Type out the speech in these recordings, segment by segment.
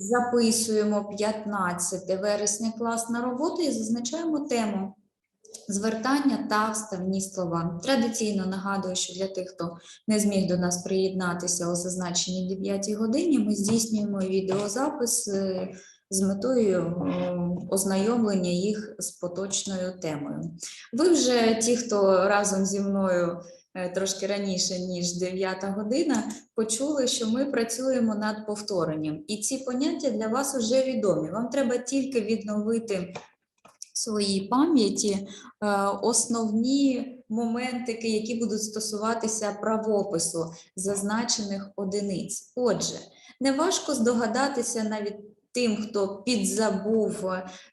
Записуємо 15 вересня класна робота і зазначаємо тему звертання та вставні слова. Традиційно нагадую, що для тих, хто не зміг до нас приєднатися о зазначеній 9 годині, ми здійснюємо відеозапис е, з метою е, ознайомлення їх з поточною темою. Ви вже ті, хто разом зі мною трошки раніше, ніж 9 година, почули, що ми працюємо над повторенням. І ці поняття для вас вже відомі. Вам треба тільки відновити в своїй пам'яті е, основні моментики, які будуть стосуватися правопису зазначених одиниць. Отже, неважко здогадатися навіть тим, хто підзабув,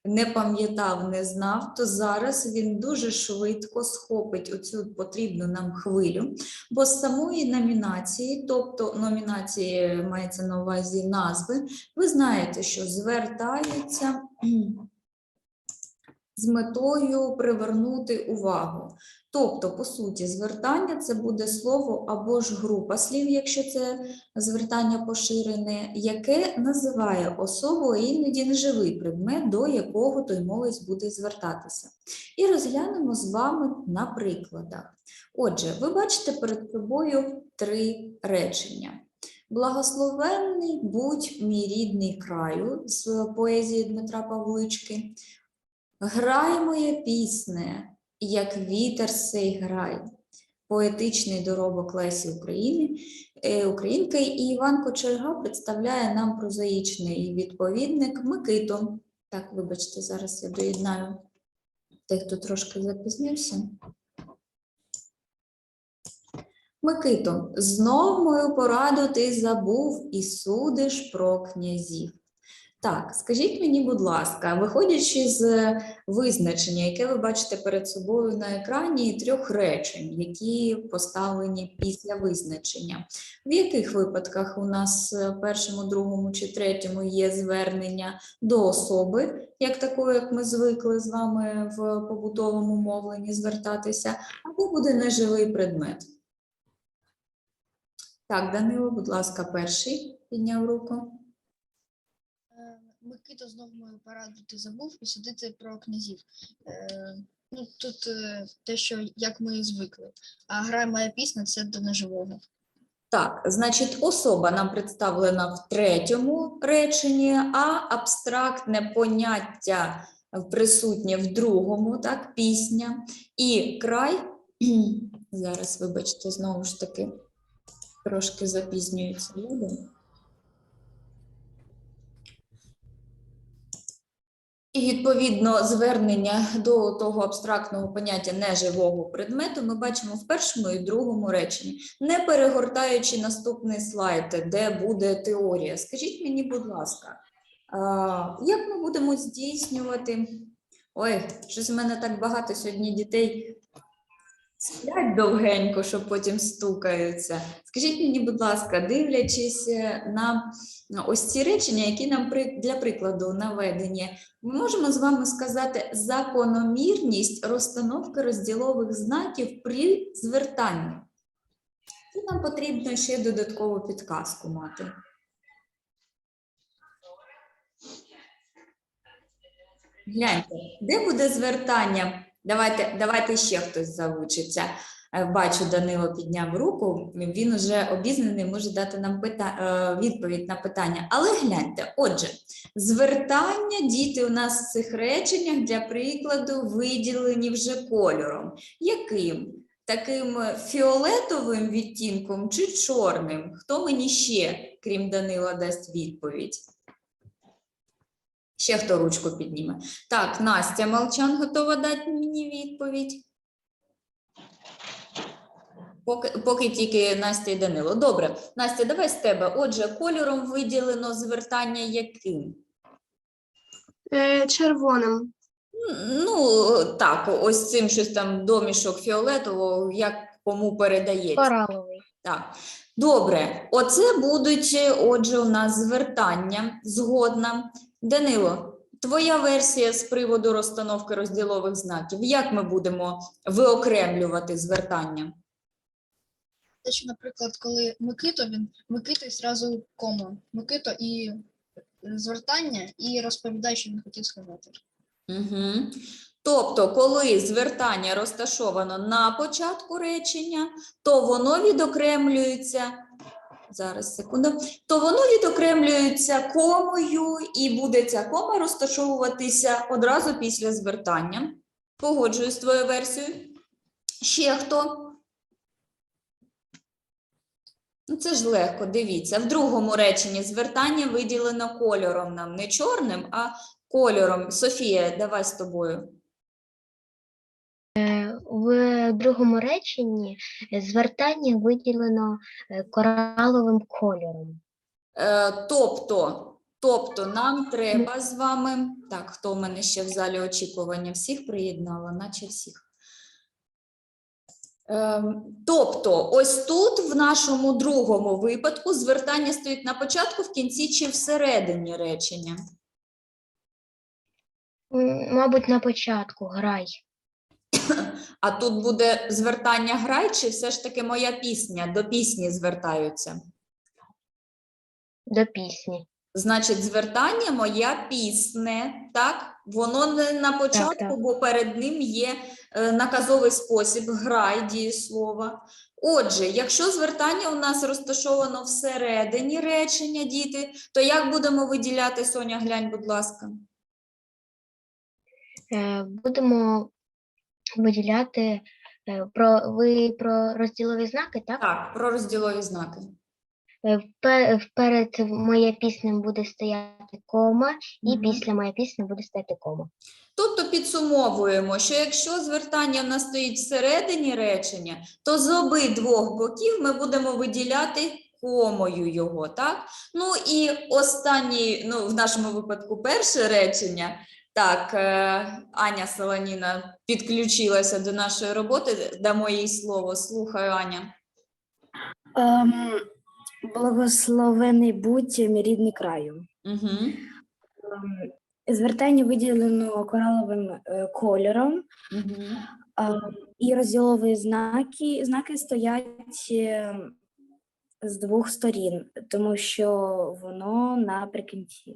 не пам'ятав, не знав, то зараз він дуже швидко схопить оцю потрібну нам хвилю, бо з самої номінації, тобто номінації мається на увазі назви, ви знаєте, що звертаються з метою привернути увагу. Тобто, по суті, звертання це буде слово або ж група слів, якщо це звертання поширене, яке називає особу, а іноді неживий предмет, до якого той мовець буде звертатися. І розглянемо з вами на прикладах. Отже, ви бачите перед собою три речення. Благословенний будь мій рідний краю з поезії Дмитра Павлички. Грай моє пісне, як вітер сей грай. Поетичний доробок Лесі України, е, Українки і Іван Кочерга представляє нам прозаїчний відповідник Микито. Так, вибачте, зараз я доєднаю тих, хто трошки запізнився. Микито, знов мою пораду ти забув і судиш про князів. Так, скажіть мені, будь ласка, виходячи з визначення, яке ви бачите перед собою на екрані, трьох речень, які поставлені після визначення, в яких випадках у нас е, першому, другому чи третьому є звернення до особи, як такої, як ми звикли з вами в побутовому мовленні звертатися, або буде неживий предмет? Так, Данило, будь ласка, перший підняв руку. Е, Микито знов мою пораду ти забув і судити про князів. Е, ну, тут е, те, що як ми звикли. А грає моя пісня це до неживого. Так, значить, особа нам представлена в третьому реченні, а абстрактне поняття присутнє в другому, так, пісня. І край, зараз, вибачте, знову ж таки, трошки запізнюється люди. І відповідно звернення до того абстрактного поняття неживого предмету ми бачимо в першому і другому реченні, не перегортаючи наступний слайд, де буде теорія. Скажіть мені, будь ласка, як ми будемо здійснювати? Ой, щось у мене так багато сьогодні дітей сплять довгенько, що потім стукаються. Скажіть мені, будь ласка, дивлячись е, на ось ці речення, які нам для прикладу наведені, ми можемо з вами сказати закономірність розстановки розділових знаків при звертанні. І нам потрібно ще додаткову підказку мати. Гляньте, де буде звертання? Давайте, давайте ще хтось залучиться. Е, Бачу, Данило підняв руку, він уже обізнаний, може дати нам пита... е, відповідь на питання. Але гляньте, отже, звертання діти у нас в цих реченнях для прикладу виділені вже кольором. Яким? Таким фіолетовим відтінком чи чорним? Хто мені ще, крім Данила, дасть відповідь? Ще хто ручку підніме? Так, Настя Молчан готова дати мені відповідь. Поки, поки тільки Настя і Данило. Добре, Настя, давай з тебе. Отже, кольором виділено звертання яким? Е, червоним. Ну, так, ось цим щось там домішок фіолетового, як кому передається. Кораловий. Так, добре. Оце будуть, отже, у нас звертання згодна. Данило, твоя версія з приводу розстановки розділових знаків. Як ми будемо виокремлювати звертання? Те, що, наприклад, коли Микито, він Микито і зразу кома. Микито і звертання і розповідає, що він хотів сказати. Угу. Тобто, коли звертання розташовано на початку речення, то воно відокремлюється. Зараз секунду, то воно відокремлюється комою, і буде ця кома розташовуватися одразу після звертання. Погоджуюсь з твоєю версією. Ще хто? Ну, це ж легко, дивіться. В другому реченні звертання виділено кольором нам не чорним, а кольором. Софія, давай з тобою. В другому реченні звертання виділено е, кораловим кольором. Е, тобто, тобто, нам треба з вами. Так, хто в мене ще в залі очікування? Всіх приєднала, наче всіх. Тобто, ось тут, в нашому другому випадку, звертання стоїть на початку, в кінці чи всередині речення. Мабуть, на початку грай. А тут буде звертання грай, чи все ж таки моя пісня? До пісні звертаються. До пісні. Значить, звертання моя пісне, так? Воно не на початку, так. бо перед ним є е, наказовий спосіб, грай дієслова. Отже, якщо звертання у нас розташовано всередині речення, діти, то як будемо виділяти, Соня, глянь, будь ласка. Е, Будемо виділяти е, про ви про розділові знаки, так? Так, про розділові знаки. Е, впе- Вперед моя пісня буде стояти кома, і Мгм. після моя пісня буде стояти кома. Тобто підсумовуємо, що якщо звертання в нас стоїть всередині речення, то з обидвох боків ми будемо виділяти комою його, так? Ну і останній, ну в нашому випадку перше речення. Так, е, Аня Солоніна підключилася до нашої роботи. Дамо їй слово. Слухаю, Аня. Ем, благословений будь мій рідний краю. Угу. Ем, звертання виділено кораловим е, кольором, Угу. ем, і розділові знаки, знаки стоять е, з двох сторін, тому що воно наприкінці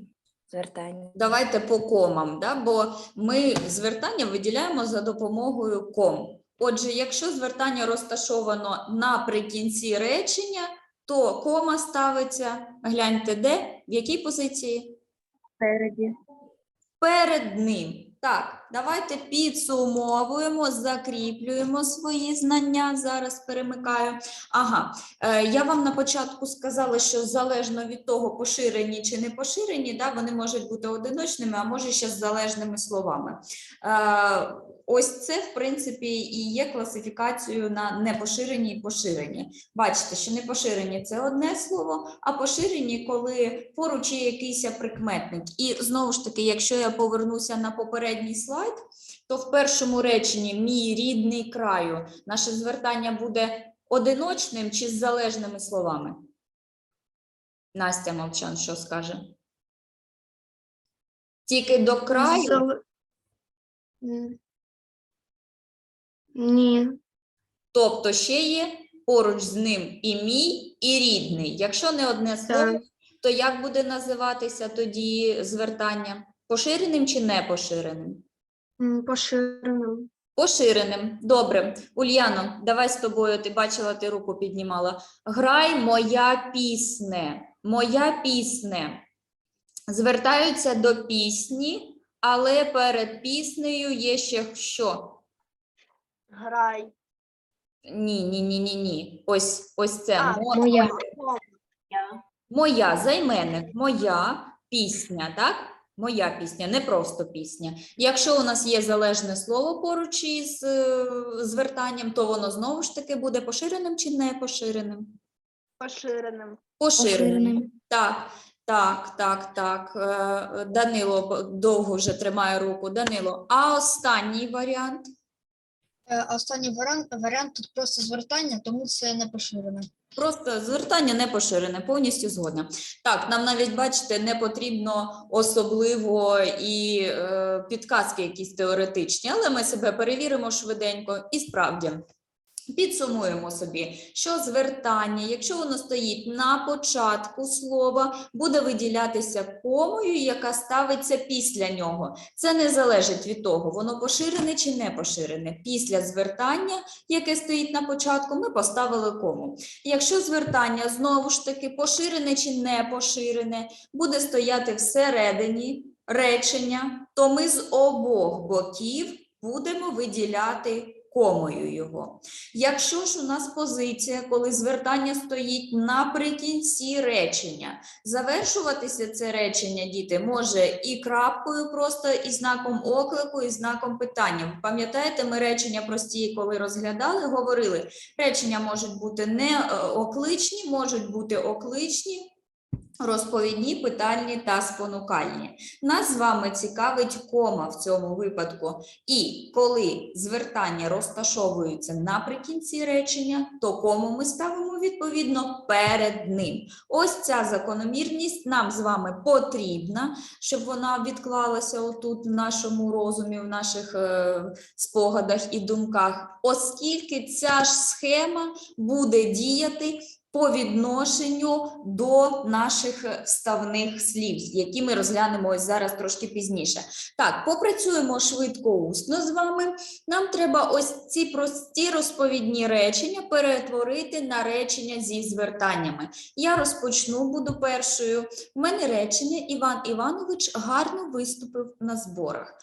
звертання. Давайте по комам, да? бо ми звертання виділяємо за допомогою ком. Отже, якщо звертання розташовано наприкінці речення, то кома ставиться, гляньте, де, в якій позиції? Спереді. Перед ним. Так, давайте підсумовуємо, закріплюємо свої знання. Зараз перемикаю. Ага, е, я вам на початку сказала, що залежно від того, поширені чи не поширені, да, вони можуть бути одиночними, а може ще з залежними словами. Ось це, в принципі, і є класифікацією на непоширені і поширені. Бачите, що непоширені це одне слово, а поширені, коли поруч є якийсь прикметник. І знову ж таки, якщо я повернуся на попередній слайд, то в першому реченні мій рідний краю наше звертання буде одиночним чи з залежними словами. Настя Мовчан, що скаже? Тільки до краю. М. Ні. Тобто ще є поруч з ним і мій, і рідний. Якщо не одне слово, Так. то як буде називатися тоді звертання? Поширеним чи? М, Поширеним. Поширеним. Добре. Ульяно, давай з тобою. Ти бачила, ти руку піднімала. Грай моя пісне. Моя пісне. Звертаються до пісні, але перед піснею є ще що? Грай. Ні, ні, ні, ні, ні. Ось, ось це. А, Мо- Моя. Моя займенник, моя пісня, так? Моя пісня, не просто пісня. Якщо у нас є залежне слово поруч із е, звертанням, то воно знову ж таки буде поширеним чи не поширеним? Поширеним. Поширеним. Поширеним. Так, так, так, так. Е, Данило б- довго вже тримає руку. Данило, а останній варіант? Е, А останній варіант, варіант тут просто звертання, тому це не поширене. Просто звертання не поширене, повністю згодна. Так, нам навіть бачите, не потрібно особливо і е, підказки якісь теоретичні, але ми себе перевіримо швиденько. І справді, Підсумуємо собі, що звертання, якщо воно стоїть на початку слова, буде виділятися комою, яка ставиться після нього. Це не залежить від того, воно поширене чи не поширене. Після звертання, яке стоїть на початку, ми поставили кому. Якщо звертання знову ж таки поширене чи не поширене, буде стояти всередині речення, то ми з обох боків будемо виділяти комою його. Якщо ж у нас позиція, коли звертання стоїть наприкінці речення, завершуватися це речення, діти, може і крапкою просто, і знаком оклику, і знаком питання. Пам'ятаєте, ми речення прості, коли розглядали, говорили, речення можуть бути не е, окличні, можуть бути окличні. Розповідні, питальні та спонукальні. Нас з вами цікавить кома в цьому випадку. І коли звертання розташовуються наприкінці речення, то кому ми ставимо відповідно перед ним. Ось ця закономірність нам з вами потрібна, щоб вона відклалася отут в нашому розумі, в наших е, спогадах і думках, оскільки ця ж схема буде діяти по відношенню до наших е, вставних слів, які ми розглянемо ось зараз трошки пізніше. Так, попрацюємо швидко усно з вами. Нам треба ось ці прості розповідні речення перетворити на речення зі звертаннями. Я розпочну, буду першою. У мене речення Іван Іванович гарно виступив на зборах.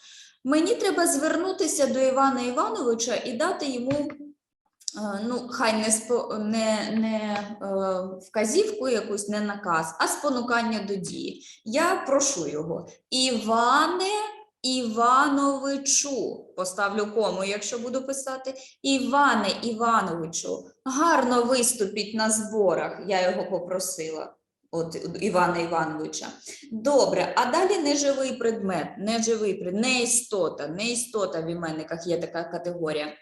Мені треба звернутися до Івана Івановича і дати йому. Е, Ну, хай не, не, не е, вказівку якусь, не наказ, а спонукання до дії. Я прошу його. Іване Івановичу, поставлю кому, якщо буду писати. Іване Івановичу, гарно виступіть на зборах. Я його попросила. От Івана Івановича. Добре, а далі неживий предмет, неживий предмет, не істота, не істота в іменниках є така категорія.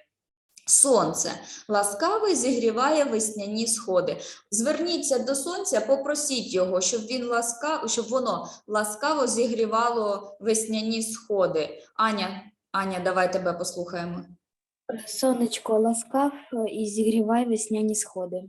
Сонце ласкаво зігріває весняні сходи. Зверніться до сонця, попросіть його, щоб він ласкав, щоб воно ласкаво зігрівало весняні сходи. Аня, Аня, давай тебе послухаємо. Сонечко ласкав е, і зігрівай весняні сходи.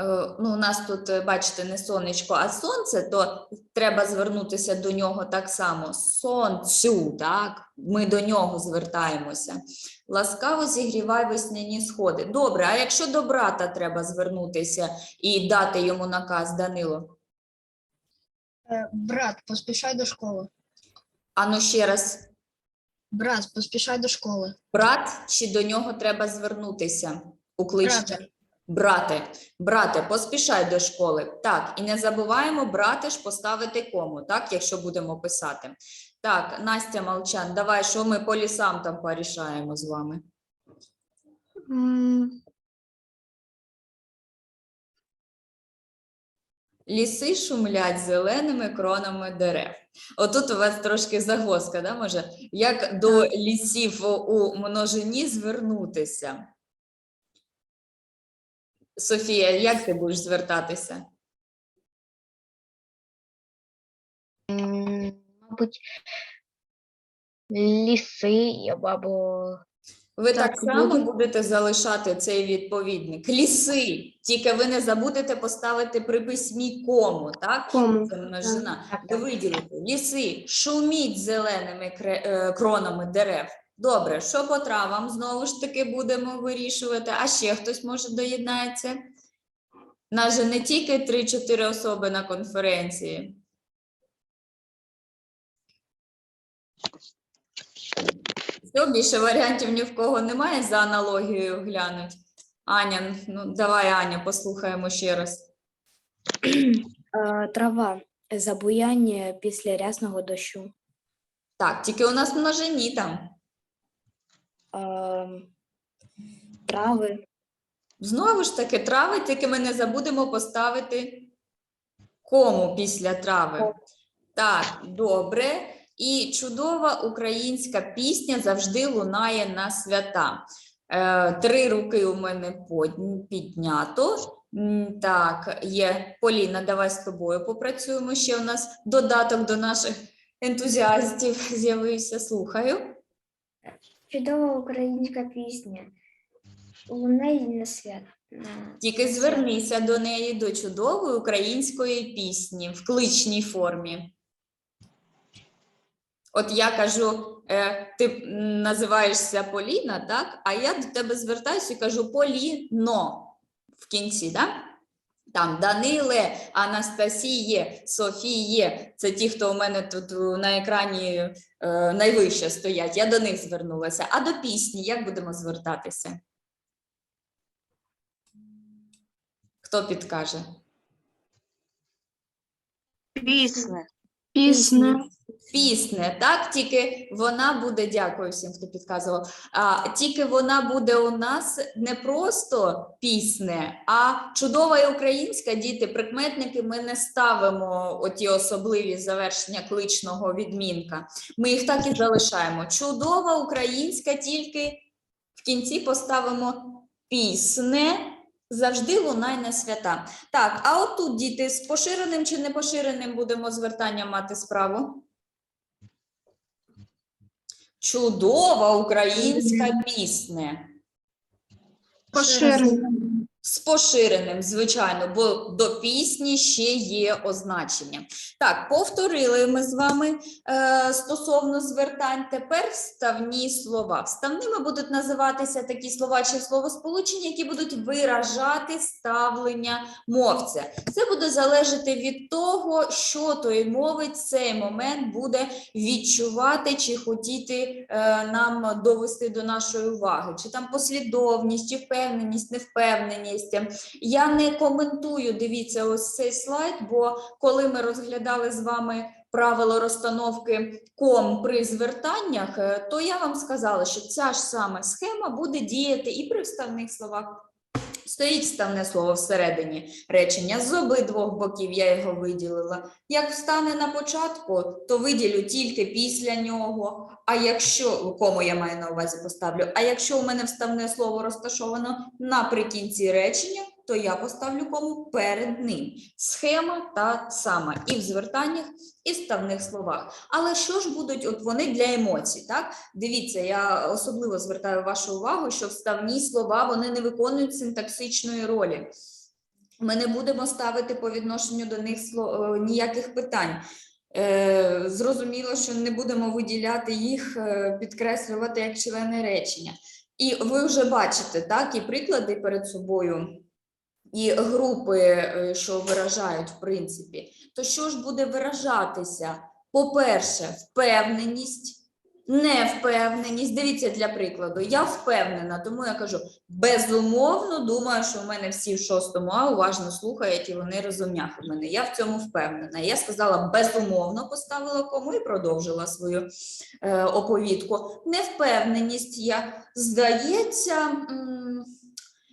Е, ну, у нас тут, е, бачите, не сонечко, а сонце, то треба звернутися до нього так само. Сонцю, так? Ми до нього звертаємося. Ласкаво зігрівай весняні сходи. Добре, а якщо до брата треба звернутися і дати йому наказ, Данило? Е, Брат, поспішай до школи. Ану ще раз, Брат, поспішай до школи. брат чи до нього треба звернутися? Укличте. Брате. Брате, брате, поспішай до школи. Так, і не забуваємо, брате ж поставити кому, так, якщо будемо писати. Так, Настя Молчан, давай, що ми по лісам там порішаємо з вами? М, Ліси шумлять зеленими кронами дерев. Отут у вас трошки загвоздка, да, може? Як до лісів у множині звернутися? Софія, як ти будеш звертатися? М, Мабуть, ліси або Ви так, Так, само буду. будете залишати цей відповідник. Ліси. Тільки ви не забудете поставити при письмі кому, так? Кому, Це множина. так, Ви виділите. Ліси, шуміть зеленими кре- е, кронами дерев. Добре, що по травам знову ж таки будемо вирішувати. А ще хтось може доєднається? Нас же не тільки 3-4 особи на конференції. Все, більше варіантів ні в кого немає за аналогією глянуть. Аня, ну давай, Аня, послухаємо ще раз. Е, Трава забуяння після рясного дощу. Так, тільки у нас множині там. Е, Трави, Знову ж таки, трави, тільки ми не забудемо поставити кому після трави. Так, добре. І чудова українська пісня завжди лунає на свята. Е, три руки у мене піднято. Так, є Поліна, давай з тобою попрацюємо. Ще у нас додаток до наших ентузіастів з'явився. Слухаю. Чудова українська пісня. У неї на свят. Тільки звернися до неї до чудової української пісні в кличній формі. От я кажу, е, ти називаєшся Поліна, так? А я до тебе звертаюся і кажу Поліно в кінці, так? Там Даниле, Анастасіє, Софіє. Це ті, хто у мене тут на екрані е, найвище стоять. Я до них звернулася. А до пісні як будемо звертатися? Хто підкаже? Пісня. Пісне, Пісне, так? Тільки вона буде, дякую всім, хто підказував. А, тільки вона буде у нас не просто пісне, а чудова і українська діти. Прикметники ми не ставимо оті особливі завершення кличного відмінка. Ми їх так і залишаємо. Чудова українська, тільки в кінці поставимо пісне. Завжди лунай на свята. Так, а отут діти з поширеним чи непоширеним будемо звертанням мати справу? Чудова українська пісня. Поширене. З поширеним, звичайно, бо до пісні ще є означення. Так, повторили ми з вами е, стосовно звертань. Тепер вставні слова. Вставними будуть називатися такі слова чи словосполучення, які будуть виражати ставлення мовця. Це буде залежати від того, що той мовець цей момент буде відчувати чи хотіти е, нам довести до нашої уваги, чи там послідовність, чи впевненість, невпевненість. Я не коментую, дивіться, ось цей слайд, бо коли ми розглядали з вами правило розстановки ком при звертаннях, е, то я вам сказала, що ця ж сама схема буде діяти і при вставних словах. Стоїть вставне слово всередині речення з обидвох боків, я його виділила. Як встане на початку, то виділю тільки після нього. А якщо кому я маю на увазі поставлю, а якщо у мене вставне слово розташовано наприкінці речення, то я поставлю кому перед ним. Схема та сама і в звертаннях, і в вставних словах. Але що ж будуть от вони для емоцій? Так, дивіться, я особливо звертаю вашу увагу, що вставні слова вони не виконують синтаксичної ролі. Ми не будемо ставити по відношенню до них е, ніяких питань. Е, Зрозуміло, що не будемо виділяти їх, е, підкреслювати як члени речення. І ви вже бачите, так, і приклади перед собою, і групи, е, що виражають, в принципі. То що ж буде виражатися? По-перше, впевненість, невпевненість. Дивіться для прикладу, я впевнена, тому я кажу, безумовно, думаю, що в мене всі в шостому А уважно слухають і вони розумняхи мене. Я в цьому впевнена. Я сказала безумовно, поставила кому і продовжила свою е, оповідку. Невпевненість я здається. м,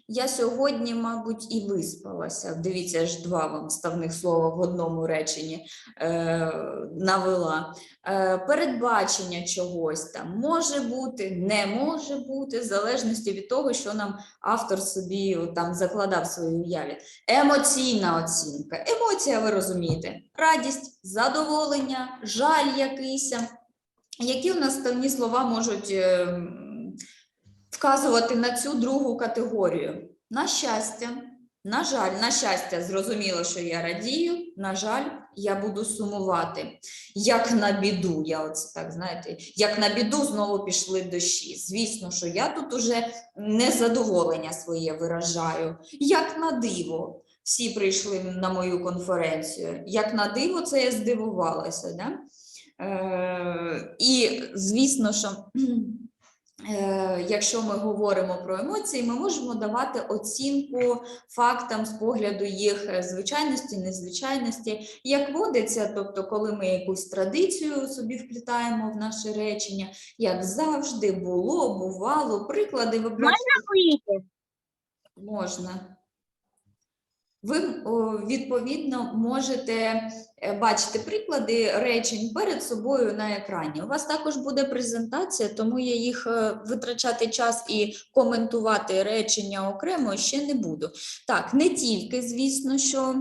я сьогодні, мабуть, і виспалася. Дивіться, ж два вам ставних слова в одному реченні е, навела. Е, передбачення чогось там може бути, не може бути, в залежності від того, що нам автор собі там закладав в своїй уяві. Емоційна оцінка. Емоція, ви розумієте, радість, задоволення, жаль якийсь. Які у нас ставні слова можуть е, вказувати на цю другу категорію? На щастя, на жаль, на щастя, зрозуміло, що я радію, на жаль, я буду сумувати. Як на біду, я оце так знаєте, як на біду знову пішли дощі. Звісно, що я тут уже незадоволення своє виражаю. Як на диво, всі прийшли на мою конференцію. Як на диво, це я здивувалася. Да? Е, і звісно, що якщо ми говоримо про емоції, ми можемо давати оцінку фактам з погляду їх е, звичайності, незвичайності, як водиться, тобто, коли ми якусь традицію собі вплітаємо в наше речення, як завжди було, бувало, приклади ви бачите, можна. Ви відповідно можете е, бачите приклади речень перед собою на екрані. У вас також буде презентація, тому я їх е, витрачати час і коментувати речення окремо ще не буду. Так, не тільки, звісно, що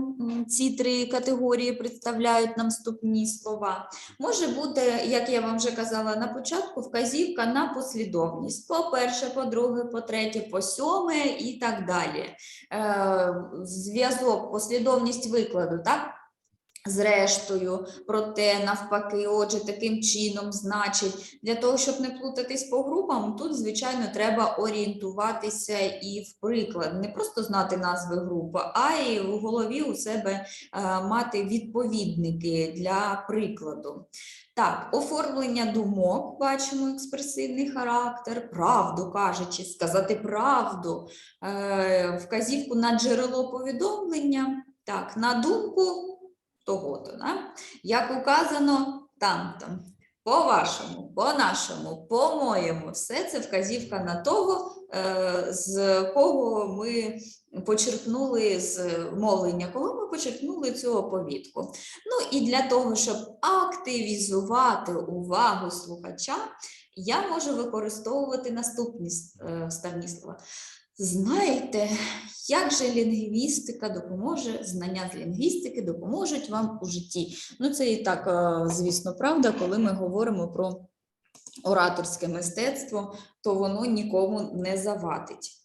ці три категорії представляють нам вступні слова. Може бути, як я вам вже казала на початку, вказівка на послідовність. По-перше, по-друге, по-третє, по сьоме і так далі. Е, зв'язок, послідовність викладу, так? Зрештою, проте навпаки, отже, таким чином, значить, для того, щоб не плутатись по групам, тут, звичайно, треба орієнтуватися і в приклад, не просто знати назви групи, а й у голові у себе е, мати відповідники для прикладу. Так, оформлення думок, бачимо експресивний характер, правду кажучи, сказати правду, е, вказівку на джерело повідомлення, так, на думку того-то, да? як указано там, там, по-вашому, по-нашому, по-моєму, все це вказівка на того, е, з кого ми почерпнули з мовлення, кого ми почерпнули цю оповідку. Ну і для того, щоб активізувати увагу слухача, я можу використовувати наступні е, вставні слова. Знаєте, як же лінгвістика допоможе, знання з лінгвістики допоможуть вам у житті. Ну, це і так, е, звісно, правда, коли ми говоримо про ораторське мистецтво, то воно нікому не завадить.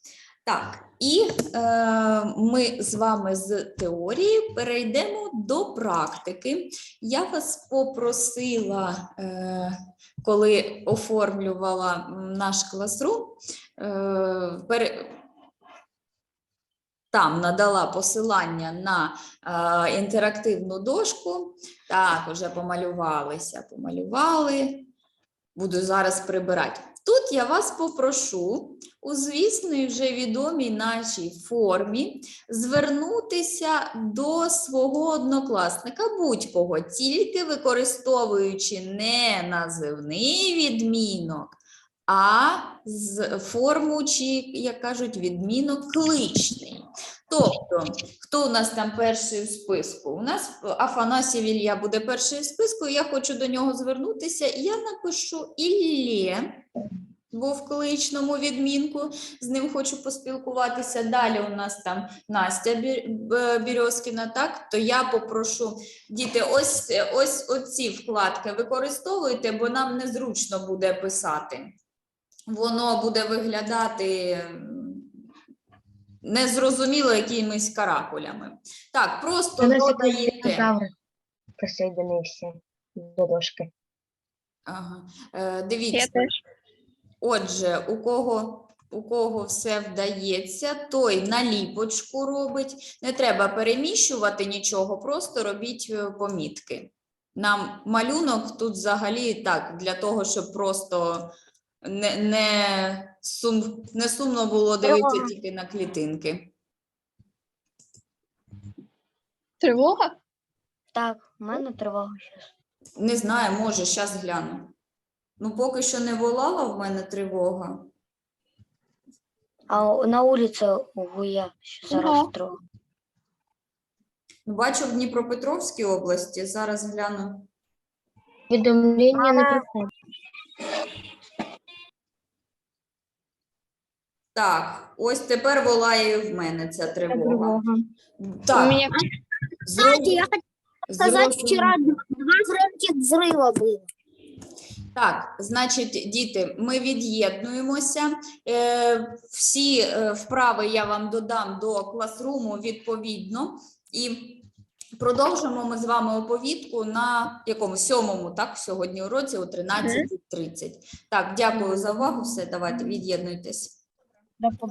Так, і е, ми з вами з теорії перейдемо до практики. Я вас попросила, е, коли оформлювала наш класрум, е, пере... там надала посилання на е, інтерактивну дошку. Так, вже помалювалися, помалювали. Буду зараз прибирати. Тут я вас попрошу у звісній вже відомій нашій формі звернутися до свого однокласника будь-кого, тільки використовуючи не називний відмінок, а з форму, чи, як кажуть, відмінок кличний. Тобто, хто у нас там перший у списку? У нас Афанасів Ілля буде перший у списку, я хочу до нього звернутися, і я напишу Іллє, бо в кличному відмінку з ним хочу поспілкуватися. Далі у нас там Настя Бірьозкіна, так? То я попрошу, діти, ось, ось оці вкладки використовуйте, бо нам незручно буде писати. Воно буде виглядати незрозуміло якимись каракулями. Так, просто додаєте. динозавр присоединився до дошки. Ага. Е, дивіться. Отже, у кого, у кого все вдається, той наліпочку робить. Не треба переміщувати нічого, просто робіть е, помітки. Нам малюнок тут взагалі так, для того, щоб просто не, не, сум, не сумно було дивитися Тривога. тільки на клітинки. Тривога? Так, у мене тривога зараз. Не знаю, може, зараз гляну. Ну, поки що не волала в мене тривога. А на вулиці увы, я що зараз Ага. тривога. Ну, Бачу в Дніпропетровській області, зараз гляну. Повідомлення не приходить. Так, ось тепер волає і в мене ця тривога. Так, У мене зрозу- я хочу сказать, вчера два громких взрыва было. Так, значить, діти, ми від'єднуємося. Е, всі е, вправи я вам додам до класруму відповідно. І продовжимо ми з вами оповідку на якому сьомому, так, сьогодні уроці о 13.30. Так, дякую за увагу. Все, давайте від'єднуйтесь. До побачення.